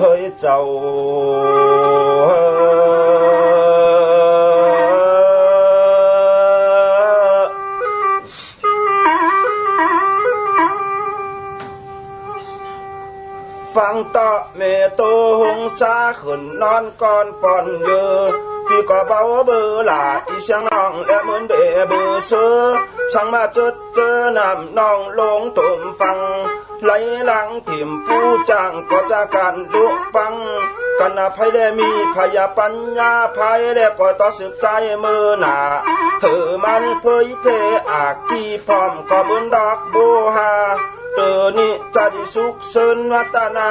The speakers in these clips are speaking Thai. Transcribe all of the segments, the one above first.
เฮ้ยเจ้าฟังต่อเมโตหงสาขึ้นนอนก่อนป่อนเยอพี่ก็เไหลหลังถิ่มผู้จ้างก็จะการลุกปังกันภัยได้มีพยาปัญญาภัยได้ก็ต่อสืบใจมือหนาเธอมันเผยเพอากีพร้อมก็บุญดอกบูหาเธอนี่จะดีสุขเสนวัตนา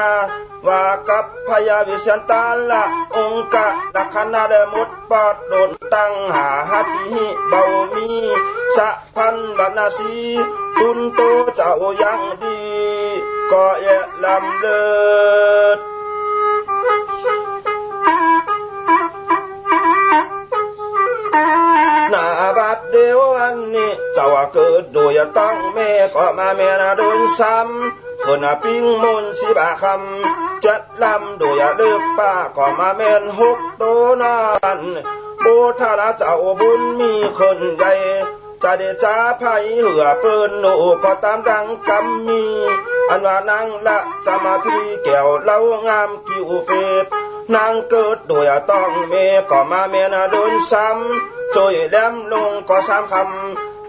ว่ากับพยาวิเศษตาละองค์กะดักขณะได้มุดปอดโดนตั้งหาหัตถิเบามีสะพันบรรณาสีตุนโตเจ้ายังดีก็แย่ลำเลิศหน้าบัดเดียวอันนี้เจ้าว่าเกิดโดยต้องแม่ก็มาแม่นาโดนซ้ำ คนน่ะปิ้งมนสิบาคำจัดลำโดยเลือกฟ้าก็มาแม่นหกโตนานโบทาราเจ้าบุญมีคนใหญ่จะได้จ้าไผเหือเปิ้นหนูก็ตามดังกำมี อันว่านางละจะมาที่แก้วเล่างามกิวเฟดนางเกิดโดยต้องเมก็มาแม่นาโดนซ้ำจอยแหลมลงก็สามคำ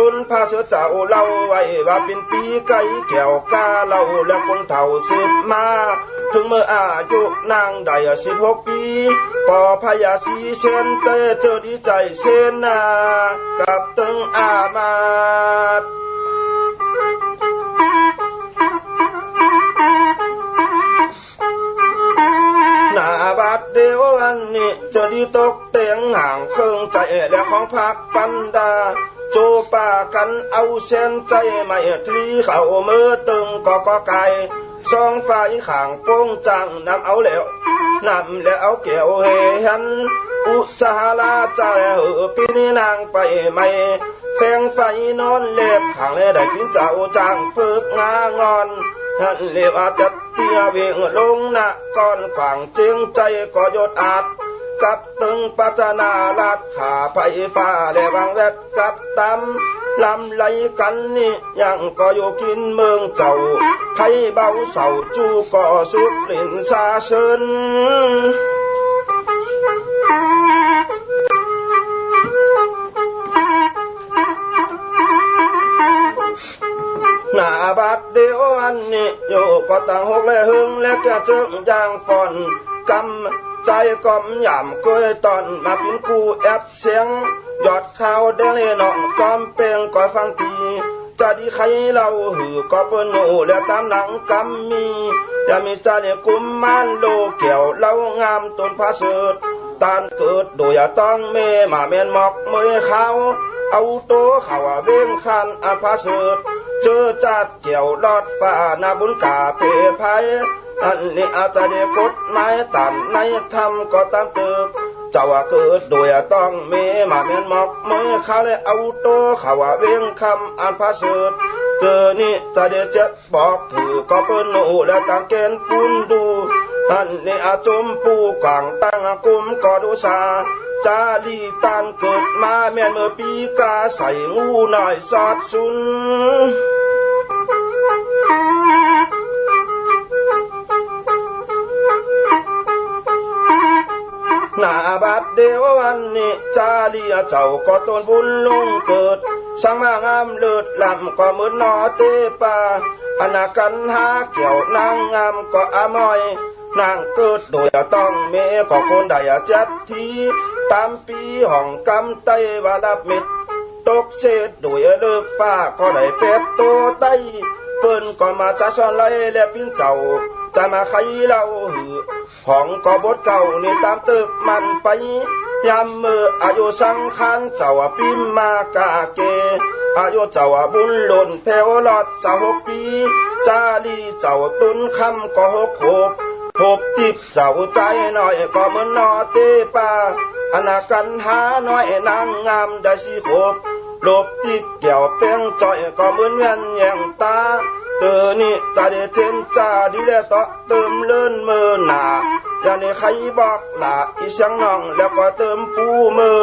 ยวงศาก็คงแกดฟงและหมูจุ่มกอมใจนี่ฝ่าเห็นอยู่ลาโดยตามปีก็นางเกิดตุนพาเสือเจ้าเล่าไว้ว่าเป็นปีไก่แก้วกาเล่าและคนเฒ่าสืบมา ถึงเมื่ออายุนางได้สิบหกปีปอพยาสีเช่นเจอเจอดีใจเช่นนากับตึงอามาตย์หน้าบาดเดียวอันนี้จะดีตกเตียงห่างเครื่องใจและของพักปันดา โจป่ากันเอาเส้นใจไม่ทรีเข้ามือตึงก็ก็ไก่สองฝ่ายข่างโป้งจังนำเอาแล้วนำแล้วเอาเกี่ยวเหันอุสาลาใจเออปีนี้นางไปไม่แฟงไฟนอนเล็บข้างเลยได้พินเจ้าจางฝึกงางอนนั่นเรียกว่าจัดเตียเวงลงหน้าก้อนขวางเจียงใจก็ยดอาจ กับตึงปัจนาลาดขาไฟฟ้าและบางแวดกับตำลำไหลกันนี่ยังก็อยู่กินเมืองเจ้าไผเบาเสาจูก็สุกลิ่นซาเชิญหน้าบัดเดียวอันนี้อยู่ก็ต่างหกและหึงและแกเจิงยางฟอน กำใจก้มหย่ำกล้วยตอนมาเป็นกูแอบเสียงยอดข้าวแดงเลยน้องจอมเปงก็ฟังทีจะดีใครเราหือก็เปิ้นหนูและตามหนังกำมีอย่ามีใจเนี่ยกุมมานโลเกี่ยวเล่างามต้นพาเสดตานเกิดโดยต้องเมมาเมนหมอกเมยเขาเอาโตเขาว่าเว้งคันอาภาเสดเจอจัดเกี่ยวลอดฟ้าหนาบุญกาเพภัย อันนี้อาจจะได้กฎหมายตามในธรรมก็ตามตึกเจ้าว่าเกิดโดยต้องมีมาเมียนหมอกมือเขาเลยเอาโตวเขาว่าเว้งคำอันพาเสดเกิดนี่จะได้เจ็บบอกถือก็เปิ้นหนูและตามเกณฑ์ปุนดูอันนี้อาจมปูกวางตั้งกุมก็ดูสาจาลีตันเกิดมาแม่นเมื่อปีกาใส่งูหน่อยสอดสุน หน้าบัดเดียววันนี้จาเลียเจ้าก็ต้นบุญลงเกิดสร้างมางามเลิศลำก็เหมือนนอเตปาอนากันหาเกี่ยวนางงามก็อามอยนางเกิดโดยต้องเมก็คนใดจัดทีตามปีห้องกำไตวาลับมิดตกเศษโดยเลิกฟ้าก็ได้เป็ดโตไตเปิ้นก็มาจะสอนไล่และพินเจ้าจะมาไขเราหือ ห้องก็บดเก่านี่ตามตึกมันไปยามมืออายุสังขารเจ้าปิมมากาเก อายุเจ้าบุญหล่นแผ่วลอดสาวกปีจาลีเจ้าตุนคำก็หกหกหกติบเจ้าใจหน่อยก็เหมือนนอเตปาอนากันหาหน่อยนางงามได้สิหกลบติบเกี่ยวเป้งจ่อยก็เหมือนเวียนแยงตา เตอนี่จะได้เจนจาดีแล้วต่อเติมเลื่อนมือหนาอย่าในใครบอกละอีเสียงน้องแล้วก็เติมปูมือ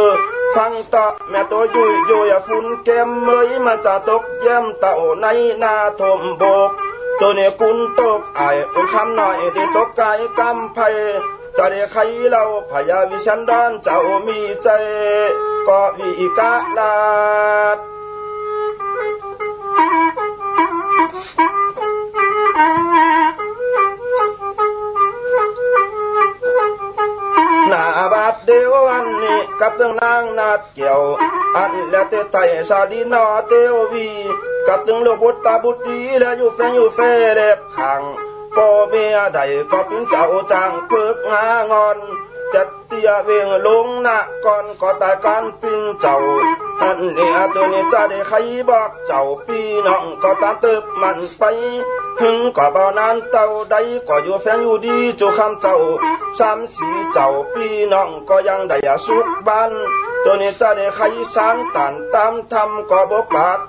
ฟังต่อแม่ตัวยุยยุยฝุ่นแก้มเมยมาจะตกเยี่ยมเต่าในนาทมโบกตัวนี่ยกุนตกไอายอุ่นคำหน่อยได้ตกกายกำไพจะได้ใครเราพยาวิชันดอนเจ้ามีใจก็วิกาลาด หน้าบาดเดียววันนี้กับเรื่องนางนาดเกี่ยว อันและเตไทยสาดีนอเตววีกับถึงลูกบุตรตาบุตรีและอยู่แฟนอยู่แฟเล็บขังพ่อเมียใดก็เป็นเจ้าจางเพิกงางอน จัดเตียเวงลงหน้าก่อนก็ตายการปิ้นเจ้าอันเนี้ตัวนี้จะได้ใครบอกเจ้าพี่น้องก็ตามตึกมันไปหึงก็เบานานเต่าใดก็อยู่แฟนอยู่ดีจูคำเจ้าสามสีเจ้าพี่น้องก็ยังได้สุขบ้านตัวนี้จะได้ใครสารตันตามทำก็บกบาด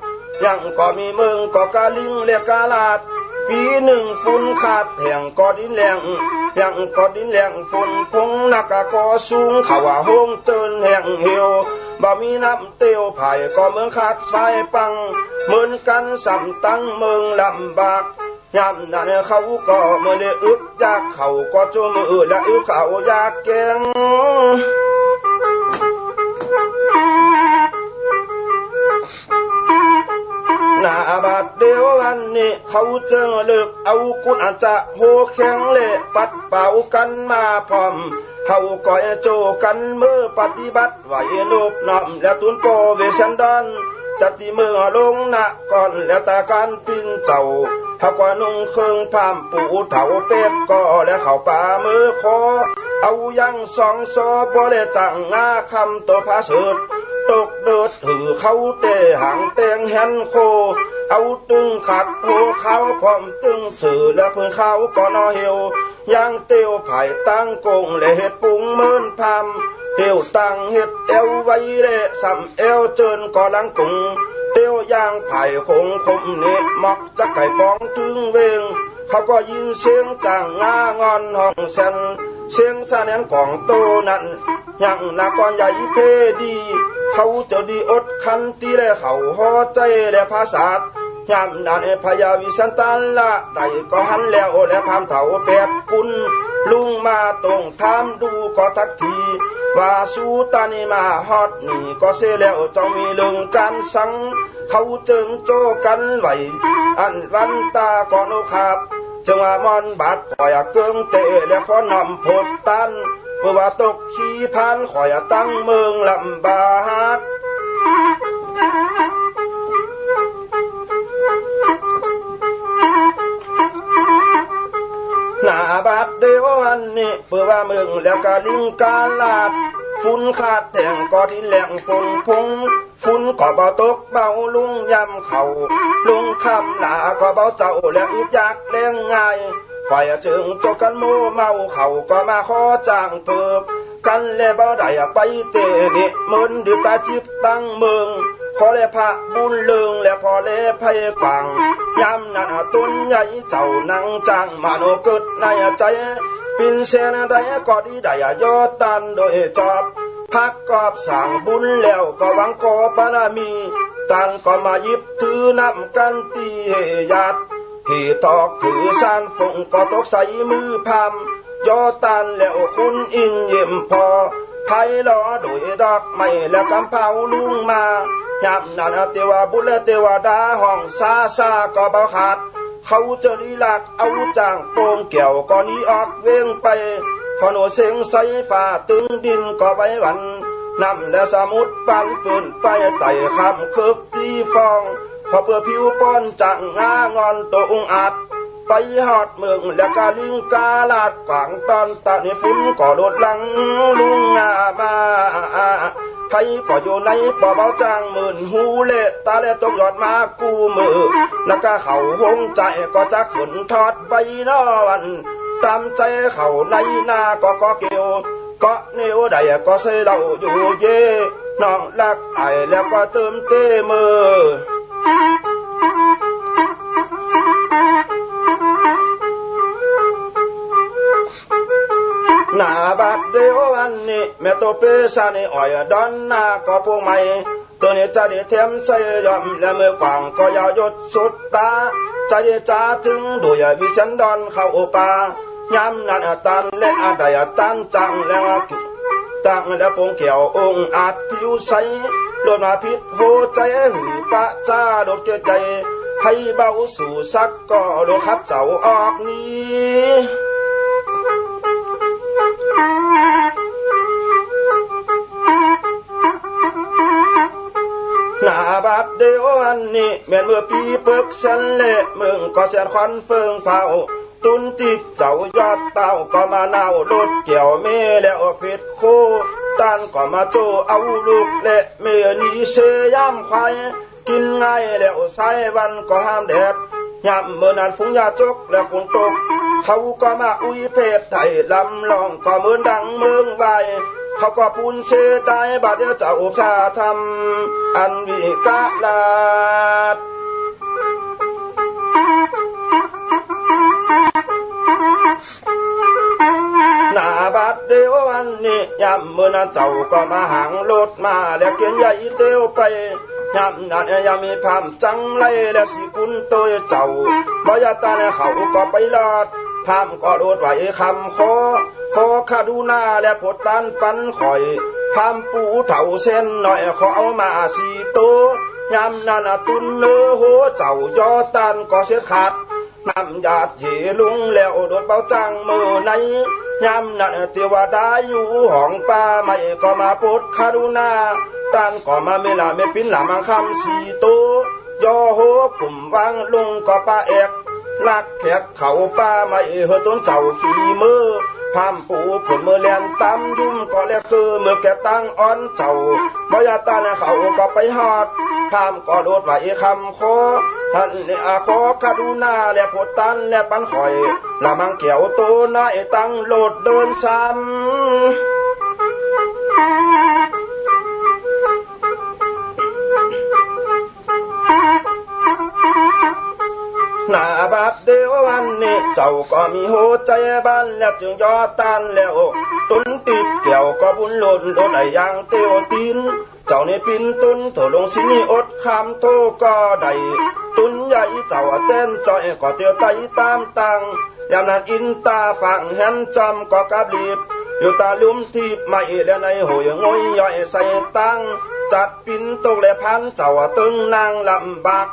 ยังก็มีเมืองก็กาลิงเรียกกาลาด ปีหนึ่งฝนขาดแห่งกอดินแหลงแห่งกอดินแหลงฝนพงนักกะกอสูงเขาว่าห้องเจินแห่งเหี่ยวบ่มีน้ำเตียวไผ่ก็เมืองขาดไฟปังเหมือนกันสำตั้งเมืองลำบากยามนั้นเขาก็เมื่อได้อึบยากเขาก็จมือและอึบเขายากแกง นาบาดเดียววันนี้เขาเจอเลิกเอากุณอาจจะโหแข็งเละปัดเป่ากันมาพร้อมเขาก็โจกันมือปฏิบัติไหวลูบน้อมแล้วตุนโปเวชันดอนจัดที่มือลงหนะก่อนแล้วตาการปิ้นเจ้าเขาก็นุ่งเครื่องพามปูเถาเป็ดก็แล้วเขาป่ามือคอเอายังสองซอบ่เลจังงาคำตัวพาสุด ตกเดิดถือเขาเตะหางเตงแฮนโค เอาตึงขัดโหเขาพร้อมตึงสื่อและเพื่อเขาก็นอเหี่ยวย่างเตียวไผ่ตั้งกงและเห็ดปุงเมินพามเตียวตั้งเห็ดเอวไว้เละสำเอวเจินก็ลังกุงเตียวย่างไผ่คงคมเนะมักจะไก่ปองถึงเวงเขาก็ยินเสียงจางงางอนห้องเซนเสียงซาเนนของโตนั้น ยังนากรใหญ่เพดี เขาจะดีอดคันตีและเขาหอใจและภาษายามนั้นพยาวิสันตันละใดก็หันแล้วและพามเถาแปดกุนลุงมาตรงทามดูก็ทักทีว่าสู้ตานีมาฮอดนี่ก็เสียแล้วจ้ามีเรื่องการสัง เขาจิงโจกันไหวอันวันตาก่อนครับจังว่ามอนบาดข่อยเกิงเตะและขอนำพดตัน เพื่อว่าตกขี้พันข่อยตั้งเมืองลำบากหน้าบาดเดียววันนี้เพื่อว่าเมืองแล้วก็ลิงกาลาดฝุ่นขาดแต่งก็ดินแหลงฝนพุงฝุ่นก็เบาตกเบาลุงยำเขาลุงคำหลาก็เบาเจ้าและอึดยักแรงง่าย ฝ่ายจึงจกกันโมเมาเขาก็มาขอจ้างเปิบกันและบ่ได้ไปเตะนี่มืนดือตาจิบตั้งเมืองขอแลพระบุญเลืองและพอแลไพกวางยามนั้นต้นใหญ่เจ้านังจางมาโนเกิดในใจปินเสนใดก็ดีได้ยอดตันโดยจอบพักกอบสั่งบุญแล้วก็หวังกอบารมีตั้งก็มายิบถือนำกันตีเฮยัด ที่ตอกถือสานฝงก็ตกใส่มือพามยอตันแล้วคุณอินเยี่ยมพอไพลอโดยดอกไม้แล้วกำเผาลุงมายามนั้นเทวาบุญแลเทวดาห้องซาซาก็เบาขาด เขาจะลีลากเอาจางโปงเกี่ยวก็หนี้ออกเว้งไปฟอนเสียงใสฟ้าตึงดินก็ไว้วันนำและสมุดปันปืนไปไต่คำคึกตีฟอง พอเพื่อผิวป้อนจังงางอนตัวองอาจไปหอดเมืองแล้วกาลิงกาลาดขวางตอนตานี่ฟุ้นก่อโดดหลังลุงงามาใครก็อยู่ในปอเบาจางหมื่นหูเละตาเละตกยอดมากูมือ แล้วก็เขาหงใจก็จะขนทอดใบนอวันตามใจเขาในหน้าก็ก็เกี่ยวก็นิ้วใดก็ใส่เราอยู่เย่น้องรักไอแล้วก็เติมเต้มือ น้าบัดเดียววันนี้แม่ตัวเปสานี่อ่อยดอนหน้าก็พวกใหม่ตัวนี้จะได้เทียมใส่ยอมและมือกวางก็ยาวยดสุดตาจะได้จ้าถึงด้วยวิชันดอนเข้าป่ายามนั้นตันและอาดยตันจังแล้วตั้งแล้วปงเกี่ยวองค์อาจผิวใส โดนมาพิษโหใจหือปะจ้าโดดเกใจให้เบาสู่สักก็โดดขับเจ้าออกนี้หน้าบัดเดียวอันนี้แม่นเมื่อปีเปิกฉันเละมึงก็เสียนควันเฟิงเฝ้าตุนติดเจ้ายอดเต้าก็มาเน่ารถเกี่ยวเมแล้วฟิดโค ตันก็มาโจเอาลูกเละเมียนี้เสยามควายกินง่ายแล้วใส่วันก็ห้ามแดดยามเมื่อนั้นฟุ้งยาจกแล้วคงตก เขาก็มาอุ้ยเพศไทยลำลองก็เหมือนดังเมืองไวเขาก็ปูนเสไดบาดเดียวเจ้าชาทำอันวิกาลาด หน้าบัดเดียววันนี้ยามเมื่อนั้นเจ้าก็มาหางรถมาแล้วเกียนใหญ่เตียวไปยามนั้นยังมีพามจังไรแล้วสิกุนตัวเจ้าบ่ยาตาเนี่ยเขาก็ไปรอดพามก็โดดไหวคำขอขอข้าดูหน้าและผดตันปันข่อยพามปูเถ่าเส้นหน่อยขอเอามาสีโตยามนั้นตุนเนื้อหัวเจ้ายอตันก็เสียขาด น้ำญาติที่ลุงแล้วโดดเบาจังมือในยามนั้นเทวดาอยู่ห้องป่าไม่ก็มาโปดคารุณาตันก็มาเมลาเมปินหลามังคำสีโตยอโหกลุ่มวางลุงก็ป้าเอกลักแขกเขาป้าไม่เฮอต้นเจ้าขี่มือพามปูขนมือแลนตามยุ่มก็แล้วคือเมื่อแกตั้งอ่อนเจ้าบอยาตาเนี่ยเขาก็ไปหอดพามก็โดดไหวคำคอ ท่านเนี่ยอาขอคาดูหน้าและโพดตันและปันข่อยละมังเกี่ยวโตนายตั้งโลดเดินซ้ำหน้าบัดเดียววันนี้เจ้าก็มีหัวใจบ้านแล้วจึงยอตันแล้วตุนติดเกี่ยวก็บุญหล่นโดนไอ้ยางเตียวตีน เจ้านี่ปินตุนโถลงสินี่อดคำโทก็ได้ ตุนใหญ่เจ้าเต้นจอยก็เตียวไตตามตังยามนั้นอินตาฝั่งเห็นจำก็กระบีบอยู่ตาลุ่มทีบไม่แล้วในหอยงอยย่อยใส่ตังจัดปินตกและพันเจ้าตึงนางลำบาก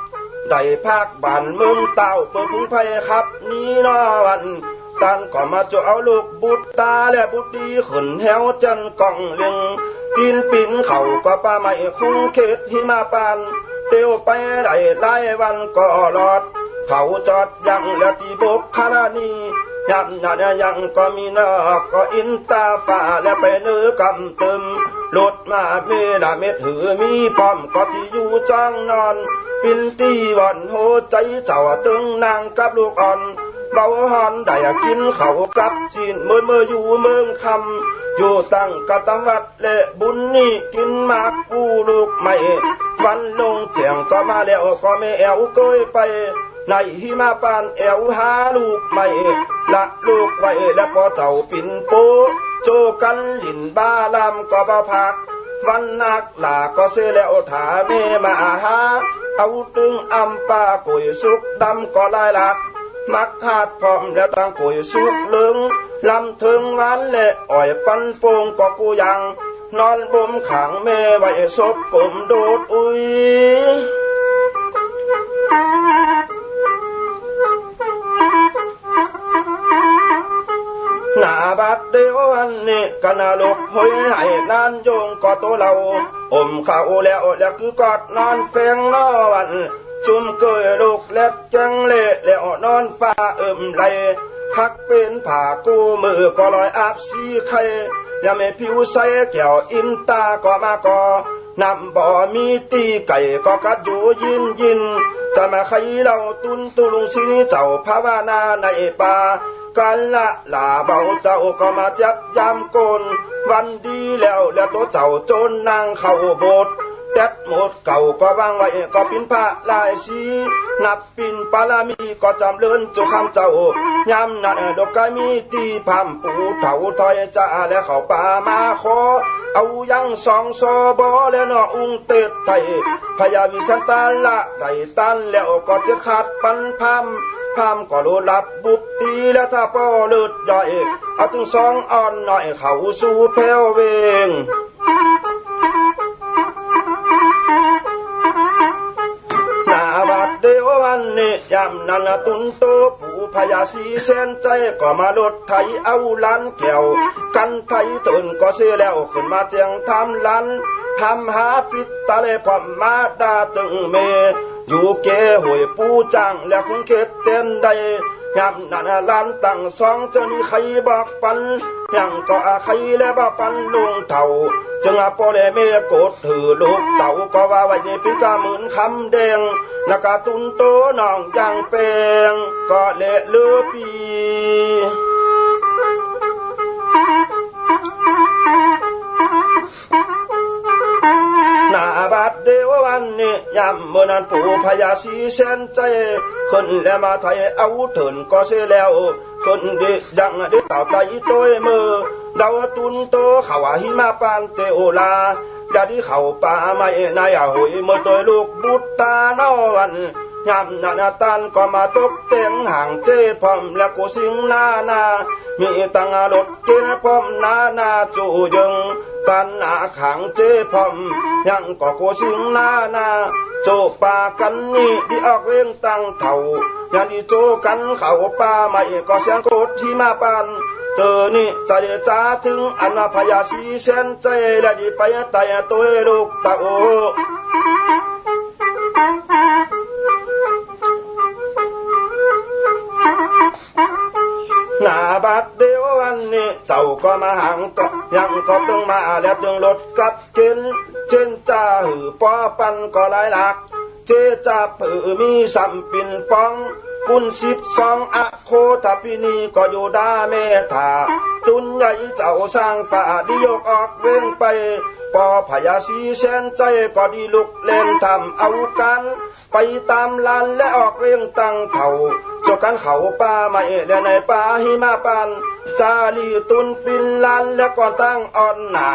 ได้ภาคบ้านเมืองเต่าเปิดฟุ้งไพ่ครับ นี้นอวันตันก็มาจะเอาลูกบุตรตาและบุตรดีขึ้นแหวจันกองเลียงกินปินเขาก็ป้าไม่คุ้งเขตหิมาปาน ตียวไปไหลไล่วันก็รอด เขาจอดยังและตีบกคารานียันยันยังก็มีนอกก็อินตาฝ่าและไปเนื้อกำตึมลดมาเมลาเม็ดหือมีป้อมก็ที่อยู่จ้างนอน ปินตีวันโหใจเจ้าตึงนางกับลูกอ่อน เบาหอนได้กินเขากับจีนเมื่อเมื่ออยู่เมืองคำอยู่ตั้งกะตวัดและบุญนี่กินมากปูลูกไม่วันลงเจียงก็มาแล้วก็ไม่แอวเกยไปในหิมาปานแอวหาลูกไม่ละลูกไว้และพอเจ้าปินโปโจกันลินบ้าลำก็บ่พัก วันนักหลาก็เสียแล้วถาเมมาหาเอาตึงอำปากุยสุกดำก็ลายหลัก มักหาดพร้อมแล้วตั้งกุยสุกลึงลำถึงวันและอ่อยปันโป่งก็กูยัง นอนบ่มขังแม่ไว้ศพกลมโดดอุ้ยหน้าบัดเดียวอันนี้กนาลูกหอยให้นานโยงก็ตัวเราอมข้าวแล้วแล้วคือกอดนอนเฟงนอวัน จุ่มเกยลูกเล็กจังเละแล้วนอนฟ้าเอิ่มไหลคักเป็นผ่ากู้มือก็ลอยอาบสีไข่ยามไม่ผิวใสแก้วอินตาก็มาก็น้ำบ่อมีตีไก่ก็กัดอยู่ยินยินจะมาใครเราตุนตุลุงสิเจ้าภาวนาในป่ากันละลาเบาเจ้าก็มาจับยามกลวันดีแล้วแล้วตัวเจ้าจนนางเข้าโบสถ์ แตดหมดเก่าก็วางไว้ก็ปินพระลายสีนับปินปาลามีก็จำเลินจุคำเจ้ายามนั้นดอกกามีตีพามปูเถาถอยจ้าและเขาป่ามาขอเอายังสองซอบอแล้วนออุ้งเต็ดไทยพยาวิสันตาละไต่ตันแล้วก็จะขาดปันพามพามก็รู้รับบุบตีแล้วถ้าป้อเลือดย่อยเอาถึงสองอ่อนหน่อยเขาสู่แผ่วเวง ดียววันนี้ยามนั้นละตุนโตปู่พญาสีเส้นใจก็มาลดไทยเอาล้านแก้วกันไทยตื่นก็เสียแล้วขึ้นมาเจียงทำล้านทำหาปิดตาเลพอมมาดาตึงเมอยู่เกหวยปูจังแล้วคงเข็ดเต้นใดยามนั้นล้านตั้งสองจะมีใครบอกปัน ยังก็อาใครและบ้าปันลุงเต่าจึงอาปอเลเมโกดถือลูกเต่าก็ว่าไว้ในพิกาหมื่นคำแดงนักาตุนโตน้องยังเปงก็เละเลือปี หนาบัดเดียววันนี้ยามเมื่อนั้นปู่พญาสีเส้นใจคนแล้วมาไทยเอาถึงก็เสียแล้ว คนดีดังได้ต่อใจตัวมือดาวตุนโตเขาว่าหิมาปานเตโอลาอย่าที่เขาป่าไม่นายหอยเมื่อตัวลูกบุตตานอวันยามนานาตันก็มาตกเต็งห่างเจพร้อมและกูสิงนานา มีตังรถเกณฑ์พร้อมนานาจูยึง ตันหนาขังเจพอมยังก็กูสิงนานาโจปากันนี่ที่ออกเว้งตั้งเท่ายันที่โจกันเขาป่าไม่ก็เสียงโกดที่มาปานเธอนี่จะเดจ้าถึงอันาพยาสีเส้นใจและดีไปตายตัวลูกตาโอหน้าบัด วันนี้เจ้าก็มาหังก็ยังก็ต้องมาแล้วจึงลดกลับกินเจนจ้าหือปอปันก็หลายหลัก เจจ้าผือมีสัมปินปองกุนสิบสองอะโคทัพินีก็อยู่ดาเมธาตุนใหญ่เจ้าสร้างฝ่าดิยกออกเว้งไป ปอพยาสีเส้นใจก็ดีลุกเล่นทำเอากัน ไปตามลานและออกเรียงตั้งเท่าจกกันเขาป่าไม่และในป่าหิมาปัน จาลีตุนปินลานและก่อตั้งอ่อนหนา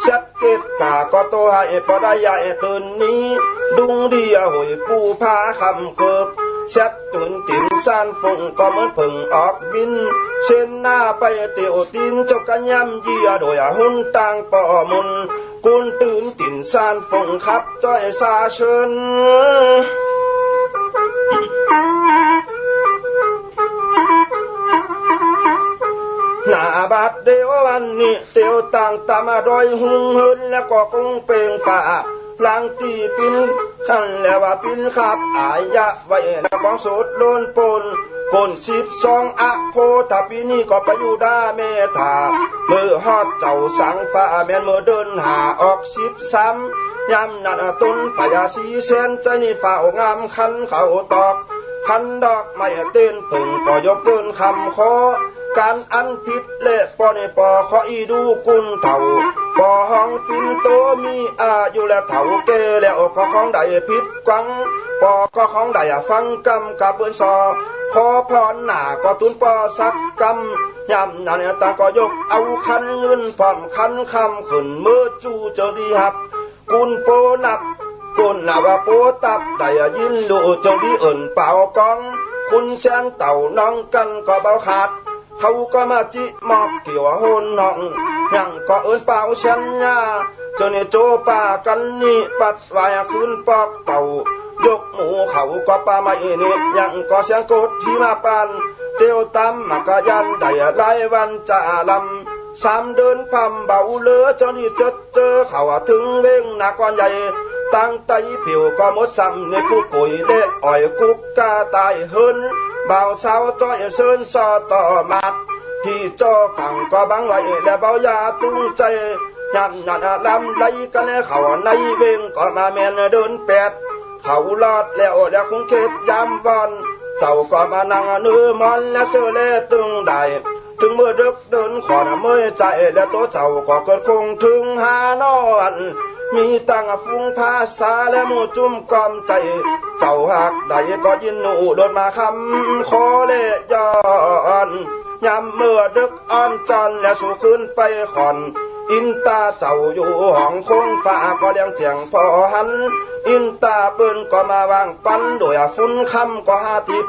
เช็ดเกตกาก็ตัวให้พอได้ใหญ่ตื่นนี้ ดุงเดียหอยปูพาคำเคิบเช็ดตื่นติ่นซานฟงก็เหมือนผึ่งออกบิน เส้นหน้าไปเตียวตินจกกันยำเยียโดยหุ่นต่างปอมุนกุนตื่นตินซานฟงขับจ้อยซาเชิญ หน้าบาดเดียววันนี้เตียวต่างตามาดอยหุงหืนแล้วก็คงเปลงฝ่าลางตีปินขันแล้วว่าปินขับอายะไว้แล้วของสุดโลนปนคนสิบสองอะโคถ้าปีนี้ก็ไปอยู่ด้าเมธาเมื่อฮอดเจ้าสังฟ้าแม่นมือเดินหาออกสิบซ้ำยำนันต้นพญาสีเส้นใจนี่ฝ่างามคันเขาตอกพันดอกไม่เต้นปึงก็ยกเกินคำขอ การอันผิดเละปอในปอขออีดูกุนเถ่าปอห้องปินโตมีอายุและเถ่าเกแล้วก็ของใดผิดกวังปอก็ของใดฟังกำกับเปืนซอขอพรหน้าก็ตุนปอสักกำยำนั่นตาก็ยกเอาคันเงินพร้อมคันคำขึ้นมือจูเจอดีฮับ กุนโปนับกุนลาวาโปตับได้ยินดูเจงดีเอิ่นเป่ากอง คุณแสนเต่าน้องกันก็เบาขาด เขาก็มาจิมอกเกี่ยวโหนน้องยังก็เอินเป่าเชนยาเจานี่โจป่ากันนี่ปัดวายคืนปอกเป่ายกหมูเขาก็ป่าไม่นี่ยังก็เสียงกดที่มาปานเตียวตามมากยันได้หลายวันจะลำสามเดินพำเบาเลือเจ้านี่เจดเจอเขาว่าถึงเว้งนาก้อนใหญ่ตั้งไตผิวก็มดซ้ำในผู้ปุ๋ยเด็อ่อยกุกกาตายเฮิน บ่าวสาวจ้อยเซินซอต่อมัดที่จอขังก็บังไว้และเบายาตุ้งใจยำยันลำไหลกันเขาในเวงก็มาแมนเดินแปดเขาลอดแล้วแล้วคงเข็ดยามบอนเจ้าก็มานั่งนื้อมันและเสือเลตึงได้ถึงเมื่อดึกเดินขอนเมื่อใจและตัวเจ้าก็เกิดคงถึงหานอน มีตั้งฟุ้งภาษาและหมู่จุ่มกอมใจ เจ้าหักใดก็ยินหนูโดดมาคำขอเลย้อนยามเมื่อดึกอ่อนจันและสู่ขึ้นไปขอน อินตาเจ้าอยู่ห้องคงฟ้าก็เลี้ยงเจียงพอหัน อินตาปิ้นก็มาวางปันโดยฟุ้นคำก็หาทิพ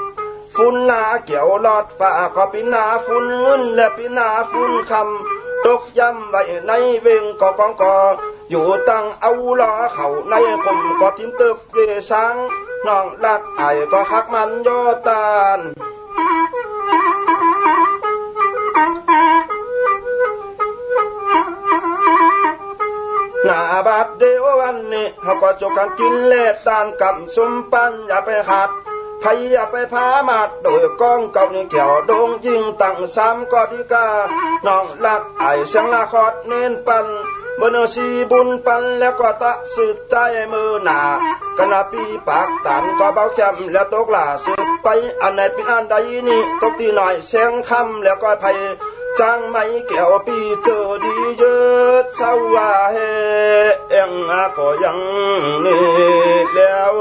ฟุ้นหนาเกี่ยวลอดฟ้าก็ปีนาฟุ้นเงินและปีนาฟุ้นคำตกย้ำไว้ในเวงก็กองกอ อยู่ตั้งเอาล้อเขาในคมก็ทิ้มตึกเยสังน้องรักไอ้ก็คักมันโยตานหน้าบาดเดียววันนี้เขาก็จกกันกินเล็ดดานกับสมปันอย่าไปขัดพยอย่าไปพามาดโดยก้องเก่านี่เกี่ยวโดงยิงตั้งสามก็ดีกาน้องรักไอเสียงละคอดเน้นปัน มื่อสีบุญปันแล้วก็ตะสืบใจมือหนากะนาปีปากตันก็เบาเข้มแล้วตกลาสืบไปอันไหนเป็นอันใดนี่ตกตีหน่อยเสียงคำแล้วก็ไพจังไม่เกี่ยวปีเจอดีเยอะสาวาเฮเอ็งก็ยังนี่แล้ว